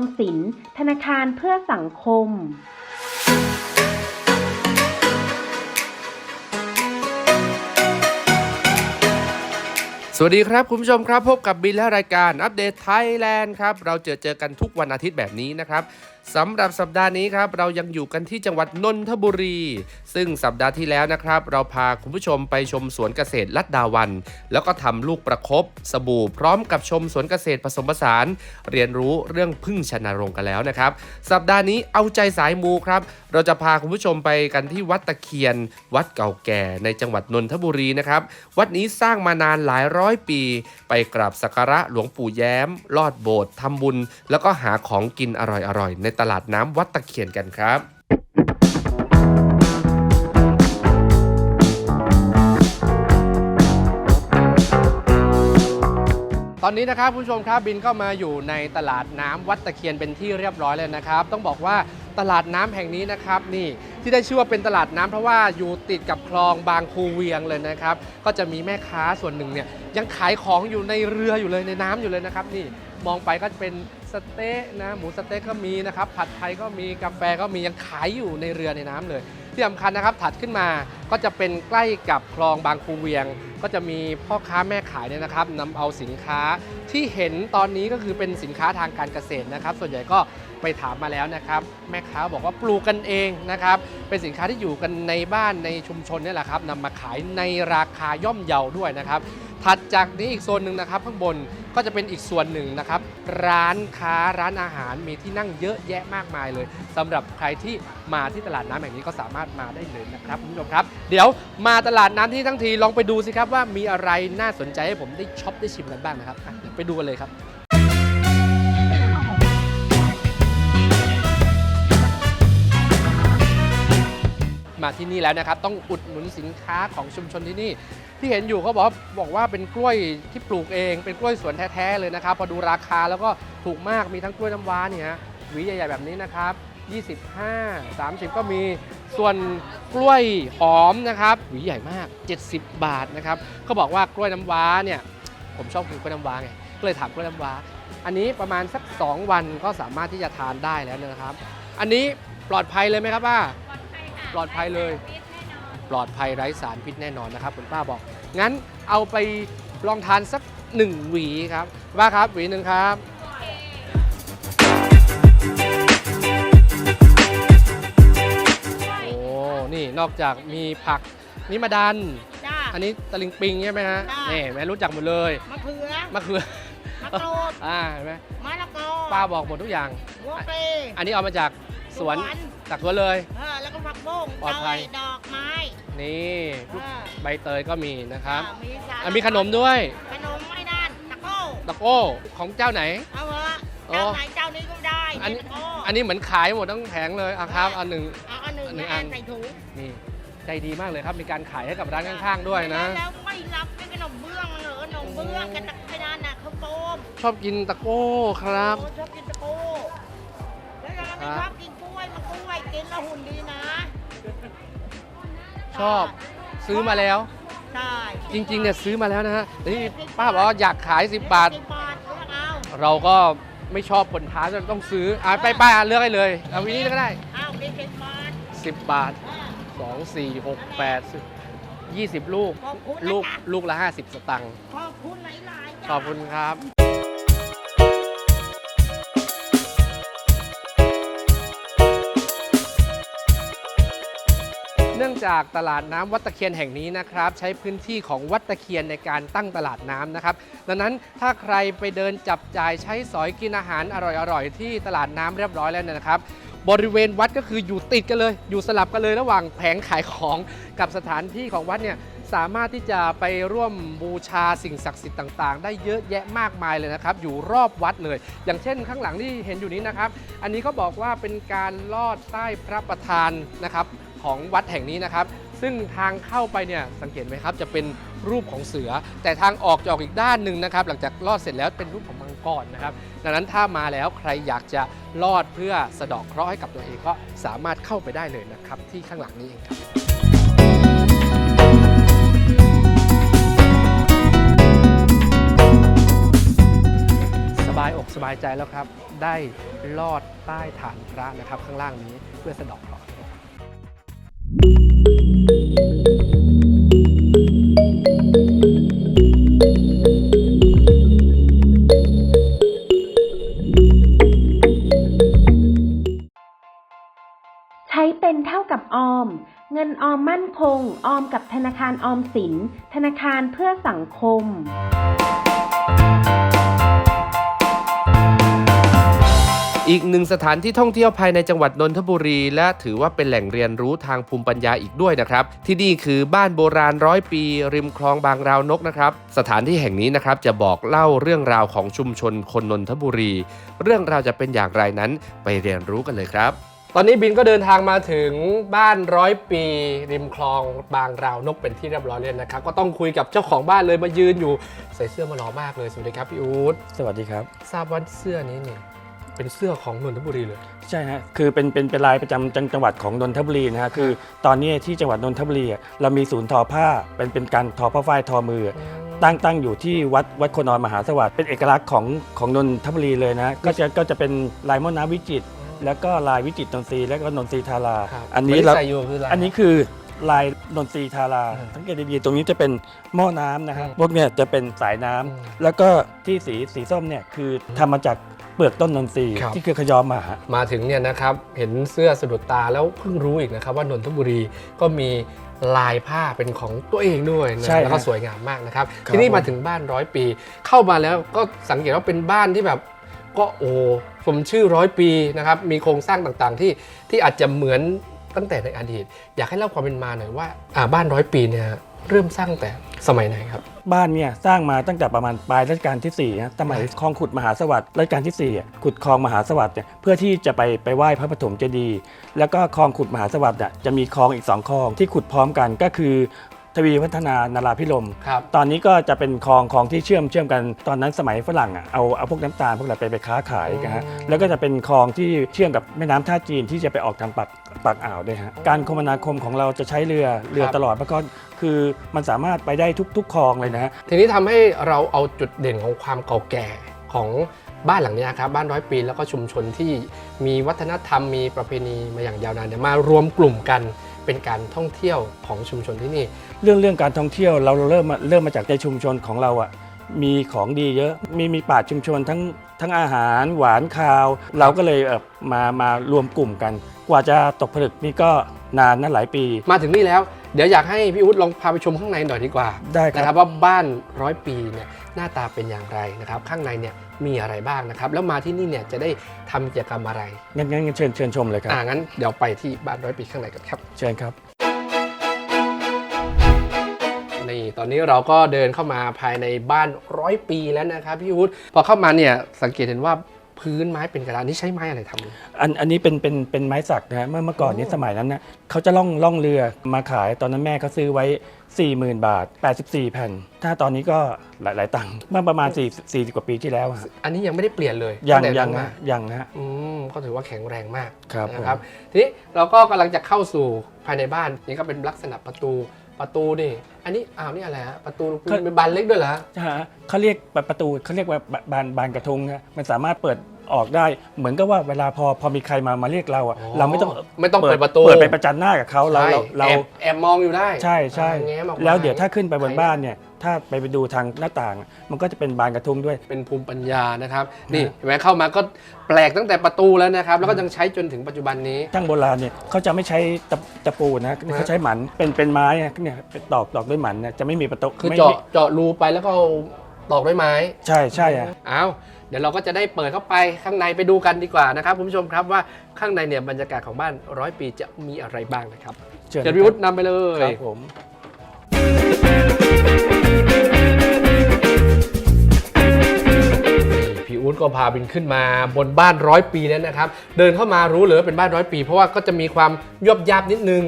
มสิน ธนาคารเพื่อสังคมสวัสดีครับ คุณผู้ชมครับ พบกับบินและรายการอัปเดตไทยแลนด์ครับ เราเจอเจอกันทุกวันอาทิตย์แบบนี้นะครับ สำหรับสัปดาห์นี้ครับเรายังอยู่กันที่จังหวัดนนทบุรี ซึ่งสัปดาห์ที่แล้วนะครับ เราพาคุณผู้ชมไปชมสวนเกษตรลัดดาวัน แล้วก็ทำลูกประคบสบู่พร้อมกับชมสวนเกษตรผสมผสาน เรียนรู้เรื่องพึ่งชนรงกันแล้วนะครับ สัปดาห์นี้เอาใจสายมูครับ เราจะพาคุณผู้ชมไปกันที่วัดตะเคียน วัดเก่าแก่ในจังหวัดนนทบุรีนะครับวัดนี้สร้างมานานหลายร้อยปี ไปกราบสักการะหลวงปู่แย้ม ลอดโบสถ์ทำบุญ แล้วก็หาของกินอร่อยๆในตลาดน้ำวัดตะเคียนกันครับตอนนี้นะครับคุณผู้ชมครับบินก็มาอยู่ในตลาดน้ำวัดตะเคียนเป็นที่เรียบร้อยเลยนะครับ ต้องบอกว่าตลาดน้ำแห่งนี้นะครับนี่ที่ได้ชื่อว่าเป็นตลาดน้ำเพราะว่าอยู่ติดกับคลองบางคูเวียงเลยนะครับ ก็จะมีแม่ค้าส่วนหนึ่งเนี่ยยังขายของอยู่ในเรืออยู่เลยในน้ำอยู่เลยนะครับนี่ มองไปก็จะเป็นสเต๊ะนะหมูสเต๊ะก็มีนะครับผัดไทยก็มีกาแฟก็มียังขายอยู่ในเรือในน้ำเลย ที่สำคัญนะครับถัดขึ้นมาก็จะเป็นใกล้กับคลองบางคูเวียง ก็จะมีพ่อค้าแม่ขายเนี่ยนะครับนำเอาสินค้าที่เห็นตอนนี้ก็คือเป็นสินค้าทางการเกษตรนะครับ ส่วนใหญ่ก็ไปถามมาแล้วนะครับ แม่ค้าบอกว่าปลูกกันเองนะครับ เป็นสินค้าที่อยู่กันในบ้านในชุมชนเนี่ยแหละครับนำมาขายในราคาย่อมเยาด้วยนะครับ ถัดจากนี้อีกโซนหนึ่งนะครับ ข้างบนก็จะเป็นอีกส่วนหนึ่งนะครับ ร้านค้าร้านอาหารมีที่นั่งเยอะแยะมากมายเลยสำหรับใครที่มาที่ตลาดน้ำแห่งนี้ก็สามารถมาได้เลยนะครับคุณผู้ชมครับ เดี๋ยวมาตลาดน้ำที่ทั้งทีลองไปดูสิครับว่ามีอะไรน่าสนใจให้ผมได้ช็อปได้ชิมกันบ้างนะครับไปดูกันเลยครับมาที่นี่แล้วนะครับ ต้องอุดหนุนสินค้าของชุมชนที่นี่ ที่เห็นอยู่เขาบอกว่าบอกว่าเป็นกล้วยที่ปลูกเอง เป็นกล้วยสวนแท้ๆเลยนะครับ พอดูราคาแล้วก็ถูกมากมีทั้งกล้วยน้ำว้าเนี่ยฮะหวีใหญ่ๆแบบนี้นะครับ25 30 ก็มีส่วนกล้วยหอมนะครับหวีใหญ่มาก 70 บาทนะครับเขาบอกว่ากล้วยน้ำว้าเนี่ยผมชอบกินกล้วยน้ำว้าไงก็เลยถามกล้วยน้ำว้า อันนี้ประมาณสัก 2 วันก็สามารถที่จะทานได้แล้วนะครับ อันนี้ปลอดภัยเลยไหมครับป้าปลอดภัยเลย ปลอดภัยไร้สารพิษแน่นอนนะครับคุณป้าบอก งั้นเอาไปลองทานสักหนึ่งหวีครับป้าครับหวีหนึ่งครับโอ้นี่นอกจากมีผักนี่มาดัน จ้า อันนี้ตะลิงปิงใช่ไหมฮะจ้ะนี่แม่รู้จักหมดเลยมะเขือมะเขือมะกรูดอ่าเห็นไหมมะละกอป้าบอกหมดทุกอย่าง หัวเปรอันนี้เอามาจาก สวนสจากสวนเลย เออแล้วก็ผักบุ้งปลอดภัย เตาไอ้ดอกไม้นี่เออใบเตยก็มีนะครับอ่ามีสารอะมีขนมด้วย ขนมไอ้นั่นตะโก้ตะโก้ของเจ้าไหน เอาเหรอโอ้เจ้าไหนเจ้านี้ก็ได้อันนี้ ตะโก้อันนี้เหมือนขายหมดทั้งแผงเลยอะครับอันหนึ่ง เอาอันหนึ่งอันหนึ่งแม่อัน ใส่ถุงนี่ใจดีมากเลยครับ มีการขายให้กับร้านข้าง ๆ ด้วยนะ แล้วไม่รับเป็นขนมเบื้องเหรอขนมเบื้องกันตะไอ้นั่นน่ะข้าวต้มชอบกินตะโก้ครับ โอ้ชอบกินตะโก้แล้วเราไม่ครับชอบ ชอบซื้อมาแล้ว ใช่จริงๆเนี่ยซื้อมาแล้วนะฮะแต่นี่ป้าบอกว่าอยากขาย 10 บาท สิบบาทเลือกเอาเราก็ไม่ชอบผลท้าจนต้องซื้ออะไปป้าเลือกให้เลยเอาวินี้ก็ได้อ้าวเป็นสิบบาท10 บาทอ่า2 4 6 8 10 20 ลูก ขอบคุณนะลูกจ๊ะลูกละ 50 สตังค์ขอบคุณหลายๆจ้ะ ขอบคุณครับ เนื่องจากตลาดน้ำวัดตะเคียนแห่งนี้นะครับ ใช้พื้นที่ของวัดตะเคียนในการตั้งตลาดน้ำนะครับ ดังนั้นถ้าใครไปเดินจับจ่ายใช้สอยกินอาหารอร่อยๆ ที่ตลาดน้ำเรียบร้อยแล้วนยนะครับบริเวณวัดก็คืออยู่ติดกันเลย อยู่สลับกันเลยระหว่างแผงขายของกับสถานที่ของวัดเนี่ยสามารถที่จะไปร่วมบูชาสิ่งศักดิ์สิทธิ์ต่างๆ ได้เยอะแยะมากมายเลยนะครับ อยู่รอบวัดเลย อย่างเช่นข้างหลังที่เห็นอยู่นี้นะครับ อันนี้ก็บอกว่าเป็นการลอดใต้พระประธานนะครับ ของวัดแห่งนี้นะครับ ซึ่งทางเข้าไปเนี่ยสังเกตไหมครับ จะเป็นรูปของเสือ แต่ทางออกจะออกอีกด้านหนึ่งนะครับ หลังจากลอดเสร็จแล้วเป็นรูปของมังกรนะครับ ดังนั้นถ้ามาแล้วใครอยากจะลอดเพื่อสะดาะเคราะห์ให้กับตัวเองก็สามารถเข้าไปได้เลยนะครับที่ข้างหลังนี้เองครับสบายอกสบายใจแล้วครับ ได้ลอดใต้ฐานพระนะครับข้างล่างนี้เพื่อสะดอก ใช้เป็นเท่ากับออม เงินออมมั่นคง ออมกับธนาคารออมสิน ธนาคารเพื่อสังคม อีกหนึ่งสถานที่ท่องเที่ยวภายในจังหวัดนนทบุรี และถือว่าเป็นแหล่งเรียนรู้ทางภูมิปัญญาอีกด้วยนะครับ ที่นี่คือบ้านโบราณร้อยปี ริมคลองบางราวนกนะครับ สถานที่แห่งนี้นะครับจะบอกเล่าเรื่องราวของชุมชนคนนนทบุรี เรื่องราวจะเป็นอย่างไรนั้นไปเรียนรู้กันเลยครับ ตอนนี้บินก็เดินทางมาถึงบ้านร้อยปี ริมคลองบางราวนกเป็นที่เรียบร้อยเลยนะครับ ก็ต้องคุยกับเจ้าของบ้านเลยมายืนอยู่ใส่เสื้อมาหล่อมากเลยสวัสดีครับพี่อู๊ดสวัสดีครับ ทราบว่าเสื้อนี้เนี่ย เป็นเสื้อของนนทบุรีเลย ใช่ฮะคือเป็นเป็นเป็นลายประจำจังจังหวัดของนนทบุรีนะฮะคือ ตอนนี้ที่จังหวัดนนทบุรีอะเรามีศูนย์ทอผ้าเป็นเป็นการทอผ้าฝ้ายทอมือตั้งตั้งอยู่ที่วัดวัดโคนอนมหาสวัสดิ์เป็นเอกลักษณ์ของของนนทบุรีเลยนะก็จะก็จะเป็นลายม่อนน้ำวิจิตรแล้วก็ลายวิจิตรนนทรีย์แล้วก็นนทรีทาราครับอันนี้ไม่เราได้ใส่อยู่คืออะไรอันนี้คือลายนนทรีทาราอืมสังเกตดีๆตรงนี้จะเป็นหม้อน้ำนะฮะอืมพวกเนี้ยจะเป็นสายน้ำอืมแล้วก็ที่สีสีส้มเนี่ยคือทำมาจาก เปลือกต้นนนทรีย์ครับ ที่คือขยอมมาฮะ มาถึงเนี่ยนะครับเห็นเสื้อสะดุดตาแล้วเพิ่งรู้อีกนะครับว่านนทบุรีก็มีลายผ้าเป็นของตัวเองด้วยนะใช่แล้วก็ฮะสวยงามมากนะครับ ครับ ทีนี้ผมมาถึงบ้านร้อยปี เข้ามาแล้วก็สังเกตว่าเป็นบ้านที่แบบก็โอ้สมชื่อร้อยปีนะครับมีโครงสร้างต่างๆที่ที่อาจจะเหมือนตั้งแต่ในอดีต อยากให้เล่าความเป็นมาหน่อยว่าอ่าบ้านร้อยปีเนี่ย เริ่มสร้างแต่สมัยไหนครับ บ้านเนี่ยสร้างมาตั้งแต่ประมาณปลายรัชกาลที่4นะสมัยคลองขุดมหาสวัสดิ์รัชกาลที่4อะขุดคลองมหาสวัสดิ์เนี่ยเพื่อที่จะไปไปไหว้พระปฐมเจดีย์แล้วก็คลองขุดมหาสวัสดิ์อะจะมีคลองอีกสองคลองที่ขุดพร้อมกันก็คือทวีวัฒนานาราพิรมครับตอนนี้ก็จะเป็นคลองคลองที่เชื่อมเชื่อมกันตอนนั้นสมัยฝรั่งอะเอาเอาพวกน้ำตาลพวกอะไรไปไปค้าขายกันฮะอืมแล้วก็จะเป็นคลองที่เชื่อมกับแม่น้ำท่าจีนที่จะไปออกทางปาก ปากอ่าวด้วยฮะการคมนาคมของเราจะใช้เรือเรือครับตลอดเพราะก็คือมันสามารถไปได้ทุกทุกคลองเลยนะฮะ ทีนี้ทำให้เราเอาจุดเด่นของความเก่าแก่ของบ้านหลังเนี้ยครับบ้านร้อยปีแล้วก็ชุมชนที่มีวัฒนธรรมมีประเพณีมาอย่างยาวนานเนี่ยมารวมกลุ่มกันเป็นการท่องเที่ยวของชุมชนที่นี่ เรื่องเรื่องการท่องเที่ยวเราเริ่มมาเริ่มมาจากในชุมชนของเราอะ มีของดีเยอะ มีมีป่าชุมชนทั้งทั้งอาหารหวานคาว เราก็เลยเออมามารวมกลุ่มกัน กว่าจะตกผลึกนี่ก็นานนะหลายปีมาถึงนี่แล้ว เดี๋ยวอยากให้พี่อุ๊ดลองพาไปชมข้างในหน่อยดีกว่า ได้คนะครัรับบว่าบ้านร้อยปีเนี่ยหน้าตาเป็นอย่างไรนะครับข้างในเนี่ยมีอะไรบ้างนะครับ แล้วมาที่นี่เนี่ยจะได้ทำกิจกรรมอะไรงั้นงั้นงั้นเชิญเชิญชมเลยครับ อ่างั้นเดี๋ยวไปที่บ้านร้อยปีข้างในกันครับ เชิญครับ ตอนนี้เราก็เดินเข้ามาภายในบ้านร้อยปีแล้วนะครับพี่วุฒิพอเข้ามาเนี่ยสังเกตเห็นว่าพื้นไม้เป็นกระดานนี่ใช้ไม้อะไรทำอันอันนี้เป็นเป็นเป็นไม้สักนะฮะเมื่อเมื่อก่อนนี้โอ้สมัยนั้นนะเขาจะล่องล่องเรือมาขายตอนนั้นแม่เขาซื้อไว้ 40,000 บาท 84 แผ่น ถ้าตอนนี้ก็หลายหลายตังค์เมื่อประมาณ4 40กว่าปีที่แล้วอะอันนี้ยังไม่ได้เปลี่ยนเลยยังตั้แต่ยังนั้นนะมายังนะฮะอืมก็ถือว่าแข็งแรงมากครับนะครับผมทีนี้เราก็กำลังจะเข้าสู่ภายในบ้านนี่ก็เป็นลักษณะประตู ประตูนี่อันนี้อ้าวนี่อะไรฮะ ประตูเป็นบานเล็กด้วยเหรอฮะ ฮะเขาเรียกประตูเขาเรียกว่าบานบานกระทงนะมันสามารถเปิด ออกได้ เหมือนกับว่าเวลาพอพอมีใครมามาเรียกเราอะเราไม่ต้องไม่ต้องเปิดประตู เปิดไปประจันหน้ากับเขาเราใช่เราเราแอบแอบมองอยู่ได้ใช่ใช่อ่าแง้มออกมาแล้วเดี๋ยวถ้าขึ้นไปบนใครบ้านเนี่ยถ้าไปไปดูทางหน้าต่าง มันก็จะเป็นบานกระทุงด้วย เป็นภูมิปัญญานะครับ นี่นะเห็นไหมเข้ามาก็แปลกตั้งแต่ประตูแล้วนะครับ แล้วก็ยังใช้จนถึงปัจจุบันนี้ ช่างโบราณเนี่ยเขาจะไม่ใช้ตะตะปูนะเขาใช้หมันเป็นเป็นไม้อะเนี่ยเป็นตอกตอกด้วยหมันเนี่ยจะไม่มีประตูคือไม่เจาะไม่เจาะรูไปแล้วก็เอาตอกด้วยไม้ ใช่ใช่อะเอา เดี๋ยวเราก็จะได้เปิดเข้าไปข้างในไปดูกันดีกว่านะครับคุณผู้ชมครับว่าข้างในเนี่ยบรรยากาศของบ้านร้อยปีจะมีอะไรบ้างนะครับเชิญพิวุฒินำไปเลยครับผมพี่อู๊ดก็พาบินขึ้นมาบนบ้านร้อยปีแล้วนะครับ เดินเข้ามารู้เลยว่าเป็นบ้านร้อยปี เพราะว่าก็จะมีความยบยับนิดนึง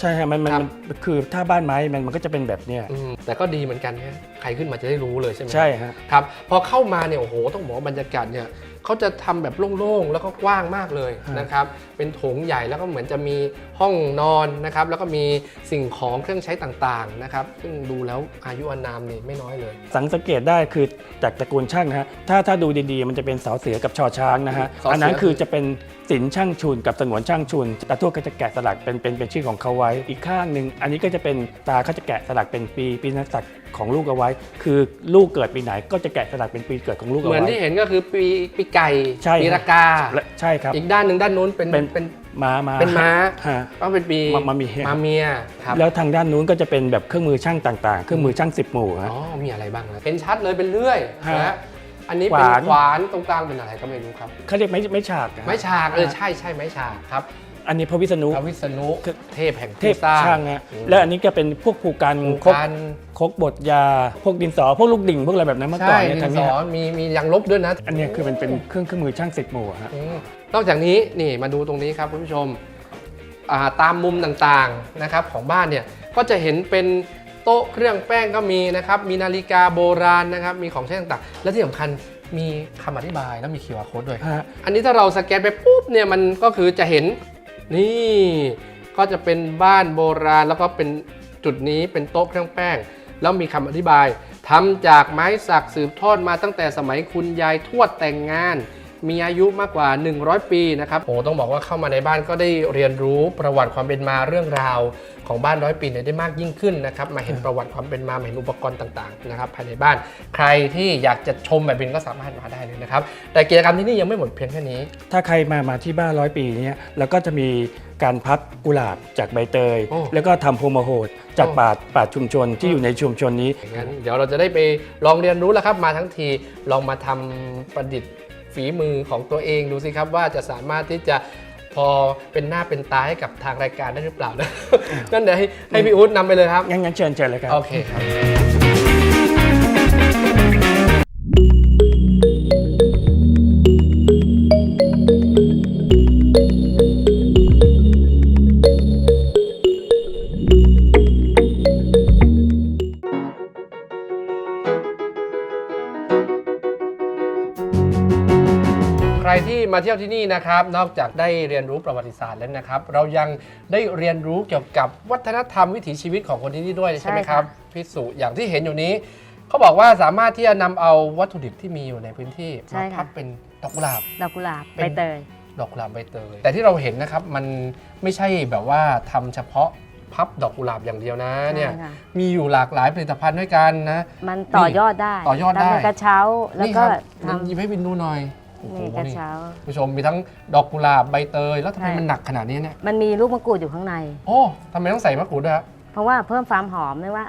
ใช่ฮะมันมันครับ มันคือถ้าบ้านไม้มันมันก็จะเป็นแบบเนี้ยอืมแต่ก็ดีเหมือนกันนะใครขึ้นมาจะได้รู้เลยใช่ไหม ใช่ฮะ ครับพอเข้ามาเนี่ยโอ้โหต้องบอกว่าบรรยากาศเนี่ย เขาจะทำแบบโล่งๆ แล้วก็กว้างมากเลยฮะนะครับ เป็นโถงใหญ่แล้วก็เหมือนจะมีห้องนอนนะครับ แล้วก็มีสิ่งของเครื่องใช้ต่างๆนะครับ ซึ่งดูแล้วอายุอานามนี่ไม่น้อยเลย สังสังเกตได้คือจากตระกูลช่างนะฮะ ถ้าถ้าดูดีๆ มันจะเป็นเสาเสือกับชอช้างนะฮะเสาเสืออัอันนั้นคือจะเป็นศิลป์ช่างชุนกับสงวนช่างชุนตาทั่วก็จะแกะสลักเป็นเป็นเป็นชื่อของเขาไว้ อีกข้างหนึ่งอันนี้ก็จะเป็นตาเขาจะแกะสลักเป็นปีปีนักษัตริย์ ของลูกเอาไว้ คือลูกเกิดปีไหนก็จะแกะสลักเป็นปีเกิดของลูกเหเอามือนไว้ ที่เห็นก็คือปีปีไก่ใช่ ปีรากา และใช่ครับ อีกด้านหนึ่งด้านนู้นเป็นเป็น เป็นม้ามาเป็นม้า ฮะ ก็เป็นปีมามาเมีย มาเมียครับแล้วทางด้านนู้นก็จะเป็นแบบเครื่องมือช่างต่างๆ เครื่องมือช่างสิบหมู่ฮะ อ๋อมีอะไรบ้างนะเป็นชัดเลยเป็นเลื่อยฮะนะอันนี้เป็นขวาน ขวานตรงกลางเป็นอะไรก็ไม่รู้ครับ เขาเรียกไม้ไม้ฉากอะไม้ฉากเออใช่ใช่ไม้ฉากครับ อันนี้พระวิษณุ พระวิษณุคือเทพแห่งเทผู้พสร้างช่างฮะอืม แล้วอันนี้ก็เป็นพวกภูกันผูกครกกัน ครกบดยา พวกดินสอ พวกลูกดิ่งพวกอะไรแบบนั้นเมื่อก่อใช่นเนี่ยดิทางนสเนี้อยมีมียางลบด้วยนะอันเนี้ยคือเป็นเป็นเครื่องเครื่องมือช่างสิบหมู่ฮะ อืมนอกจากนี้นี่มาดูตรงนี้ครับคุณผู้ชมอ่าตามมุมต่างๆนะครับของบ้านเนี่ยก็จะเห็นเป็นโต๊ะเครื่องแป้งก็มีนะครับมีนาฬิกาโบราณนะครับมีของใช้ต่างๆ และที่สำคัญมีคำอธิบายแล้วมี QR code ด้วย ฮะ อันนี้ถ้าเราสแกนไปปุ๊บเนี่ยมันก็คือจะเห็น นี่ก็จะเป็นบ้านโบราณแล้วก็เป็นจุดนี้เป็นโต๊ะเครื่องแป้ง แล้วมีคำอธิบายทำจากไม้สักสืบทอดมาตั้งแต่สมัยคุณยายทวดแต่งงาน มีอายุมากกว่า 100 ปีนะครับโอ้ต้องบอกว่าเข้ามาในบ้านก็ได้เรียนรู้ประวัติความเป็นมาเรื่องราวของบ้านร้อยปีเนี่ยได้มากยิ่งขึ้นนะครับมาเห็นประวัติความเป็นมามาเห็นอุปกรณ์ต่างๆนะครับภายในบ้าน ใครที่อยากจะชมแบบบินก็สามารถมาได้เลยนะครับแต่กิจกรรมที่นี่ยังไม่หมดเพียงแค่นี้ ถ้าใครมามาที่บ้านร้อยปีเนี้ยแล้วก็จะมีการพับกุหลาบจากใบเตย โอ้ แล้วก็ทำโพรโมโหดจากโอ้ป่าดป่าดชุมชนที่อยู่ในชุมชนนี้ งั้นเดี๋ยวเราจะได้ไปลองเรียนรู้แล้วครับมาทั้งทีลองมาทำประดิษฐ์ ฝีมือของตัวเองดูสิครับว่าจะสามารถที่จะพอเป็นหน้าเป็นตาให้กับทางรายการได้หรือเปล่านะงั้นเดี๋ยวให้ให้พี่อุ๊ดนำไปเลยครับ งั้นงั้นเชิญเชิญเลยครับ โอเคครับ ที่มาเที่ยวที่นี่นะครับ นอกจากได้เรียนรู้ประวัติศาสตร์แล้วนะครับ เรายังได้เรียนรู้เกี่ยวกับวัฒนธรรมวิถีชีวิตของคนที่นี่ด้วยใช่ไหมครับพี่สุอย่างที่เห็นอยู่นี้ เขาบอกว่าสามารถที่จะนำเอาวัตถุดิบที่มีอยู่ในพื้นที่ใช่มาค่ะ พับเป็นดอกกุหลาบ ดอกกุหลาบเป็น ใบเตย ดอกกุหลาบใบเตยแต่ที่เราเห็นนะครับมันไม่ใช่แบบว่าทำเฉพาะพับดอกกุหลาบอย่างเดียวนะเนี่ยใช่ค่ะ มีอยู่หลากหลายผลิตภัณฑ์ด้วยกันนะ มันต่อยอดได้ต่อยอดได้ ทำเป็นกระเช้าแล้วนี่คก็รับทมันหยิบให้วินดูหน่อยโอ้โหำนี่กระนี่เช้าคุณผู้ชมมีทั้งดอกกุหลาบใบเตย แล้วทำไมใช่ มันหนักขนาดนี้เนี่ย มันมีลูกมะกรูดอยู่ข้างใน โอ้ทำไมต้องใส่มะกรูดด้วยฮะ เพราะว่าเพิ่มความหอมไม่ว่า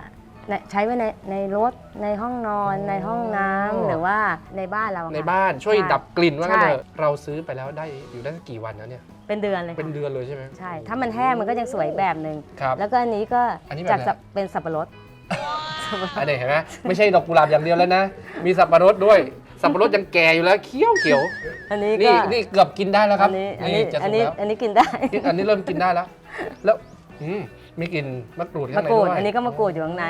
ในใช้ไว้ในในรถในห้องนอนอ๋อในห้องน้ำหรือว่าในบ้านเราอะในค่ะบ้านช่วยใช่ดับกลิ่นว่างั้นใช่เถอะเราซื้อไปแล้วได้อยู่ได้กี่วันแล้วเนี่ย เป็นเดือนเลยเป็นค่ะเดือนเลยใช่ไหมใช่ ถ้ามันแห้งมันก็ยังสวยแบบหนึ่งครับ แล้วก็อันนี้ก็อันนี้แบบจากไหน สับเป็นสับปะรดสับปะรอันดนี้เห็นไหมไม่ใช่ดอกกุหลาบอย่างเดียวแล้วนะ มีสับปะรดด้วย สับปะรดยังแก่อยู่แล้วเคี้ยวเขียวอันนี้นี่ก็นี่เกือบกินได้แล้วครับอันนี้อันนี้จะอัสุนกนี้แล้วอันนี้กินได้นี่อันนี้เริ่มกินได้แล้ว แล้วอืมมีกลิ่นมะกรูดข้างมะในกรูดด้วยอันนี้ก็มะกรูดอยู่ข้างใน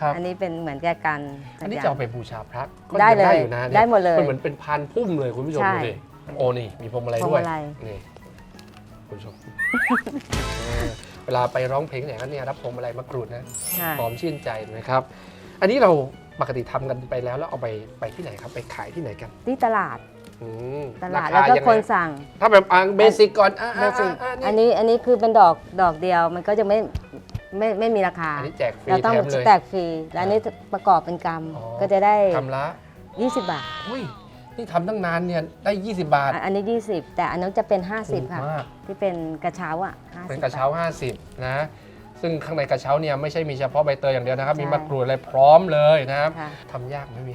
ครับ อันนี้เป็นเหมือนแกกันอันนี้สักจะย่างเอาไปบูชาพระก็ได้ยังเลยได้อยู่นะนี่ได้หมดเลย มันเหมือนเป็นพานพุ่มเลยคุณผู้ชมใช่ดูดิโอ้นี่มีพวงมาลัยพวงด้วยมาลัย นี่คุณผู้ชมเออเวลาไปร้องเพลงไหนก็เนี่ยรับพวงมาลัยมะกรูดนะใช่หอมชื่นใจนะครับ อันนี้เรา ปกติทำกันไปแล้วแล้วเอาไปไปที่ไหนครับไปขายที่ไหนกันที่ตลาดอืมตลาดรแล้วก็ยังไงคนสั่ง ถ้าแบบอ่าเบสิกก่อนอ่าเบสิกอ่าอัอ่านนี้อันนี้คือเป็นดอกดอกเดียวมันก็จะไม่ไม่ไม่มีราคาอันนี้แจกฟรีเราต้องแถมเลยแตกฟรีแล้วอันนี้ประกอบเป็นกรรมอ๋อก็จะได้ทำละ 20 บาทอุ้ยนี่ทำตั้งนานเนี่ยได้ 20 บาทอะอันนี้ 20 แต่อันนั้นจะเป็นถูก50 ค่ะมากที่เป็นกระเช้าอะ50เป็นกระเช้าบท50 นะ ซึ่งข้างในกระเช้าเนี่ยไม่ใช่มีเฉพาะใบเตยอย่างเดียวนะครับใช่มีมะกรูดอะไรพร้อมเลยนะครับค่ะ ทำยากไหมมี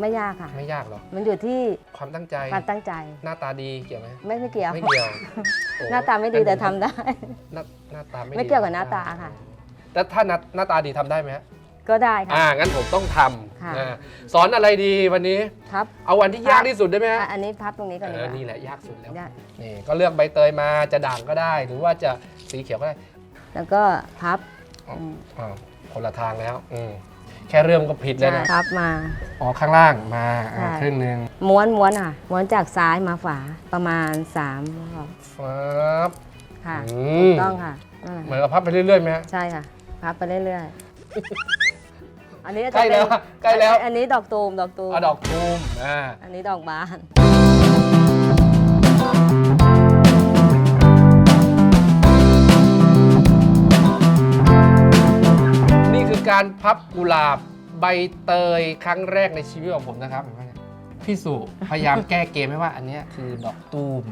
ไม่ยากค่ะ ไม่ยากหรอกมันอยู่ที่ความตั้งใจ ความตั้งใจหน้าตาดีเกี่ยวไหมไม่ไม่เกี่ยว ไม่เกี่ยวโอ้หน้าตาไม่ดีแต่ทำได้ หน้าหน้าตาไม่ดีไม่เกี่ยวกับหน้าตาค่ะ แต่ถ้าหน้าหน้าตาดีทำได้ไหมฮะก็ได้ค่ะ อ่างั้นผมต้องทค่ะำอ่าสอนอะไรดีวันนี้ครับเอาวันที่ยากที่สุดได้ไหมฮะอะอันนี้พับตรงนี้ก่อนเอดีกอว่านี่แหละยากสุดแล้ว ได้ นี่ก็เลือกใบเตยมาจะด่างก็ได้ หรือว่าจะสีเขียวก็ได้ แล้วก็พับอ๋ออืมอ้าวคนละทางแล้วอืมแค่เริ่มก็ผิดแล้วใช่นะพับมา อ๋อข้างล่างมาอ่าใช่ ครึ่งหนึ่งม้วนม้วนค่ะ ม้วนจากซ้ายมาขวาประมาณ3รอบฟับค่ะอืถูมกต้องค่ะนั่นแหละเหมือนกับพับไปเรื่อยๆไหมฮะ ใช่ค่ะ พับไปเรื่อยๆ อันนี้จะใกล้แล้วเป็นใกล้แล้ว อันนี้ดอกตูมดอกตูม เอาดอกตูมอ่า อันนี้ดอกบาน การพับกุหลาบใบเตยครั้งแรกในชีวิตของผมนะครับเห็นไหมเนี่ยพี่สุพยายามแก้เกมให้ว่าอันเนี้ยคือดอกตูม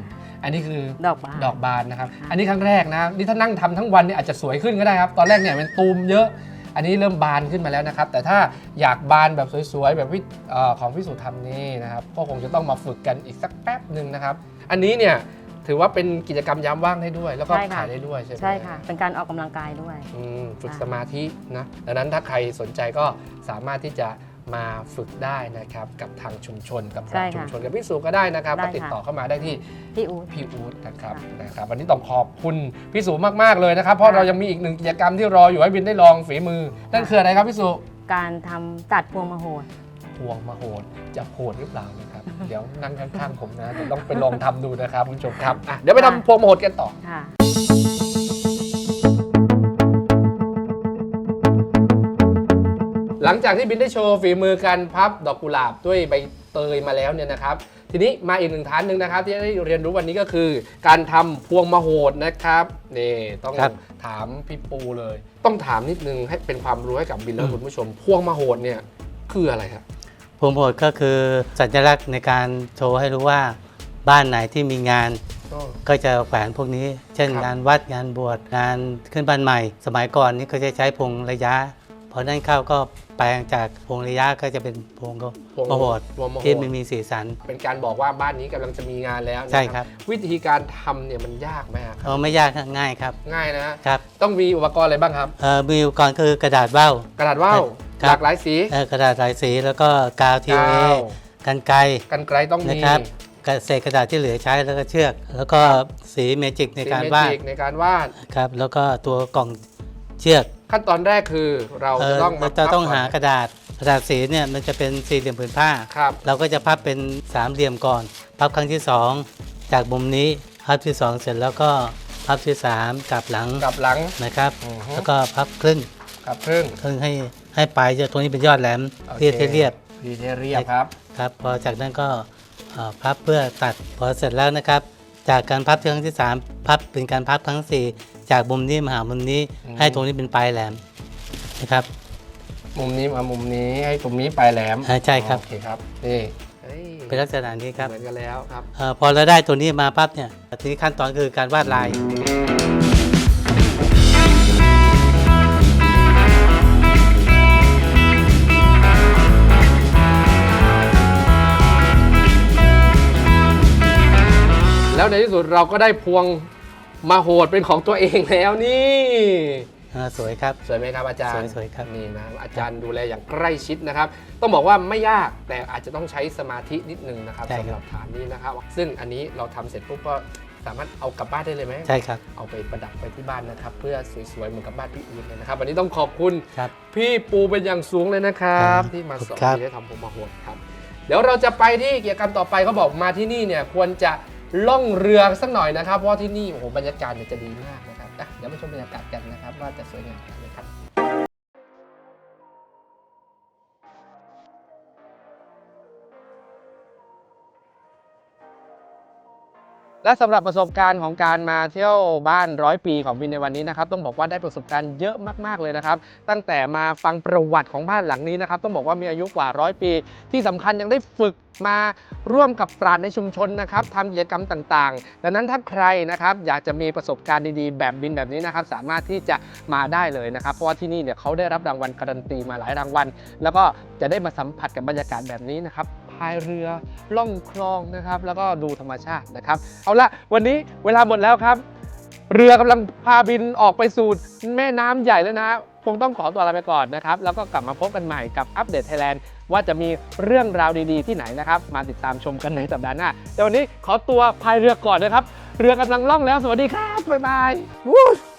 อันนี้คือดอกบาน ดอกบานนะครับ อันนี้ครั้งแรกนะนี่ถ้านั่งทำทั้งวันเนี่ยอาจจะสวยขึ้นก็ได้ครับ ตอนแรกเนี่ยเป็นตูมเยอะ อันนี้เริ่มบานขึ้นมาแล้วนะครับ แต่ถ้าอยากบานแบบสวยๆ แบบวิเอ่อของพี่สุทำนี่นะครับ ก็คงจะต้องมาฝึกกันอีกสักแป๊บหนึ่งนะครับ อันนี้เนี่ย ถือว่าเป็นกิจกรรมยามว่างได้ด้วย แล้วก็ใช่ค่ะ ขายได้ด้วยใช่ไหมใช่ค่ะ เป็นการออกกำลังกายด้วย อืมฝึกค่ะสมาธินะดังนั้นถ้าใครสนใจก็สามารถที่จะมาฝึกได้นะครับกับทางชุมชนกับใช่ทางค่ะชุมชนกับพี่สุก็ได้นะครับได้ก็ค่ะ ติดต่อเข้ามาได้ที่ พี่อู๊ด พี่อู๊ดนะครับค่ะนะครับวันนี้ต้องขอบคุณพี่สุมากๆเลยนะครับ เพราะค่ะเรายังมีอีกหนึ่งกิจกรรมที่รออยู่ให้บินได้ลองฝีมือ นั่นค่ะ คืออะไรครับพี่สุการทำตัดพวงมโหด พวงมาโหดจะโหดหรือเปล่านะครับ เดี๋ยวนั่งข้างๆผมนะเดี๋ยวต้องไปลองทำดูนะครับคุณผู้ชมครับอะเดี๋ยวไปทำพวงมาโหดกันต่อ ค่ะ หลังจากที่บินได้โชว์ฝีมือการพับดอกกุหลาบด้วยใบเตยมาแล้วเนี่ยนะครับ ทีนี้มาอีกหนึ่งฐานหนึ่งนะครับ ที่ได้เรียนรู้วันนี้ก็คือ การทำพวงมโหดนะครับนี่ต้องครับ ถามพี่ปูเลย ต้องถามนิดนึงให้เป็นความรู้ให้กับบินและอืมคุณผู้ชม พวงมโหดเนี่ยคืออะไรครับ พวงโหดก็คือสัญลักษณ์ในการโชว์ให้รู้ว่าบ้านไหนที่มีงานก็จะแขวนพวกนี้ เช่น ครับ งานวัดงานบวชงานขึ้นบ้านใหม่ สมัยก่อนนี่ก็จะใช้พวงระยะพอนั่นเข้าก็แปลงจากพวงระยะก็จะเป็นพวงก็พวงโหดพวงมโหที่ดไม่มีสีสัน เป็นการบอกว่าบ้านนี้กำลังจะมีงานแล้วนะใช่ครับ วิธีการทำเนี่ยมันยากไหมครับ เออไม่ยากครับง่ายครับง่ายนะฮะครับต้องมีอุปกรณ์อะไรบ้างครับ เอ่อมีอุปกรณ์คือกระดาษว่าวกระดาษว่าวครับ หลากหลายสีเอ่อกระดาษหลายสีแล้วก็กาวทีเอกาวกันไกรกันไกลต้องมีนะครับกระเศษกระดาษที่เหลือใช้แล้วก็เชือก แล้วก็สีเมจิกในการวาดสีเมจิในการวาดครับแล้วก็ตัวกล่องเชือกขั้นตอนแรกคือเราเอจะอต้องมาเราจะต้องพับหากระดาษกระดาษสีเนี่ยมันจะเป็นสี่เหลี่ยมผืนผ้า ครับ เราก็จะพับเป็นสามเหลี่ยมก่อน พับครั้งที่สองจากมุมนี้พับที่สองเสร็จแล้วก็พับที่สามกลับหลังกลับหลังนะครับ อือฮึแล้วก็พับครึ่ง กลับครึ่งครึ่งให้ ให้ปลายจะตรงนี้เป็นยอดแหลมโอเค เรียบให้เรียบพีเทเรียบครับครับ พอจากนั้นก็เอ่อพับเพื่อตัดพอเสร็จแล้วนะครับ จากการพับครั้งที่สามพับเป็นการพับครั้งสี่จากมุมนี้มาหามุมนี้อืม ให้ตรงนี้เป็นปลายแหลมนะครับ มุมนี้มามุมนี้ให้ตรงนี้ปลายแหลมอ่าใช่ครับ โอเคครับนี่เฮ้ยเป็นลักษณะนี้ครับ เหมือนกันแล้วครับ เออพอเราได้ตัวนี้มาปั๊บเนี่ยทีนี้ขั้นตอนคือการวาดลาย ในที่สุดเราก็ได้พวงมาโหดเป็นของตัวเองแล้วนี่อ่าสวยครับ สวยไหมครับอาจารย์สวยๆครับ นี่นะอาจารย์ดูแลอย่างใกล้ชิดนะครับ ต้องบอกว่าไม่ยากแต่อาจจะต้องใช้สมาธินิดนึงนะครับใช่สำคหรัรับบฐานนี้นะครับ ซึ่งอันนี้เราทำเสร็จปุ๊บก็สามารถเอากลับบ้านได้เลยไหม ใช่ครับเอาไปประดับไปที่บ้านนะครับ เพื่อสวยๆเหมือนกับบ้านพี่อู๊ดเลยนะครับ วันนี้ต้องขอบคุณครับ พี่ปูเป็นอย่างสูงเลยนะครับ ครับที่มาสอนครับ ที่ได้ทำผมมาโหดครับ เดี๋ยวเราจะไปที่กิจกรรมต่อไปเขาบอกมาที่นี่เนี่ยควรจะ ล่องเรือสักหน่อยนะครับ เพราะที่นี่โอ้โหบรรยากาศเนี่ยจะดีมากนะครับอะเดี๋ยวไปชมบรรยากาศกันนะครับ ว่าจะสวยงาม และสำหรับประสบการณ์ของการมาเที่ยวบ้านร้อยปีของวินในวันนี้นะครับต้องบอกว่าได้ประสบการณ์เยอะมากๆเลยนะครับตั้งแต่มาฟังประวัติของบ้านหลังนี้นะครับต้องบอกว่ามีอายุกว่าร้อยปี ที่สำคัญยังได้ฝึกมาร่วมกับปราชญ์ในชุมชนนะครับทำกิจกรรมต่างๆ ดังนั้นถ้าใครนะครับอยากจะมีประสบการณ์ดีๆ แบบบินแบบนี้นะครับสามารถที่จะมาได้เลยนะครับ เพราะว่าที่นี่เนี่ยเขาได้รับรางวัลการันตีมาหลายรางวัล แล้วก็จะได้มาสัมผัสกับบรรยากาศแบบนี้นะครับ พายเรือล่องคลองนะครับ แล้วก็ดูธรรมชาตินะครับ เอาละวันนี้เวลาหมดแล้วครับ เรือกำลังพาบินออกไปสู่แม่น้ำใหญ่แล้วนะคงต้องขอตัวลาไปก่อนนะครับ แล้วก็กลับมาพบกันใหม่กับอัปเดตไทยแลนด์ว่าจะมีเรื่องราวดีๆที่ไหนนะครับ มาติดตามชมกันในสัปดาห์หน้า แต่วันนี้ขอตัวพายเรือก่อนนะครับ เรือกำลังล่องแล้ว สวัสดีครับ บ๊ายบาย